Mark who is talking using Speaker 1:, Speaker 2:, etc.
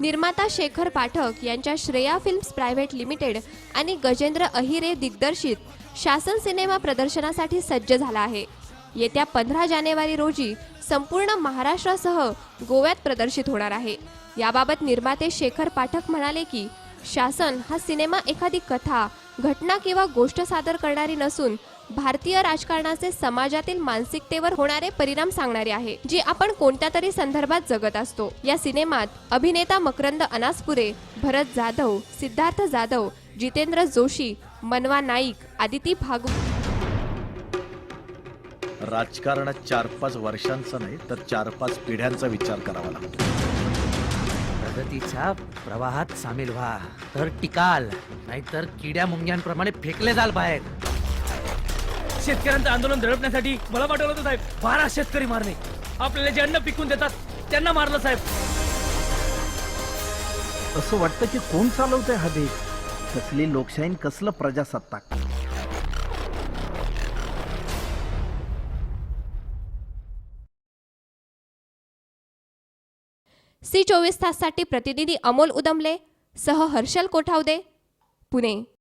Speaker 1: निर्माता शेखर पाठक यांच्या Shreya films private limited आणि गजेंद्र अहिरे दिग्दर्शित शासन सिनेमा प्रदर्शनासाठी सज्ज झाला आहे. येत्या पंधरा जानेवारी रोजी संपूर्ण महाराष्ट्रासह गोव्यात प्रदर्शित होणार आहे. याबाबत निर्माते शेखर पाठक म्हणाले की शासन हा सिनेमा एखादी कथा घटना किंवा गोष्ट सादर करणारी नसून भारतीय राजकारणाचे समाजातील मानसिकतेवर होणारे परिणाम सांगणारे आहे जी आपण कोणत्या तरी संदर्भात जगत असतो. या सिनेमात अभिनेता मकरंद अनासपुरे भरत जाधव सिद्धार्थ जाधव जितेंद्र जोशी मनवा नाईक आदिती भागव
Speaker 2: राजकारणात चार पाच वर्षांचा नाही तर चार पाच पिढ्यांचा विचार करावा लागतो.
Speaker 3: प्रगतीच्या प्रवाहात सामील व्हा. तर टिकाल नाहीतर किड्या मुंग्यांप्रमाणे फेकले जाल बाहेर.
Speaker 4: शेतकऱ्यांचं आंदोलन दडपण्यासाठी मला पाठवलं होतं साहेब बारा शेतकरी मारणे आपल्याला जे अन्न पिकून देतात त्यांना मारलं साहेब.
Speaker 5: असं वाटतं की कोण चालवतंय हा देश? कसली लोकशाही कसलं प्रजासत्ताक?
Speaker 1: सी चोवीस ताससाठी प्रतिनिधी अमोल उदमले सह हर्षल कोठावदे पुणे.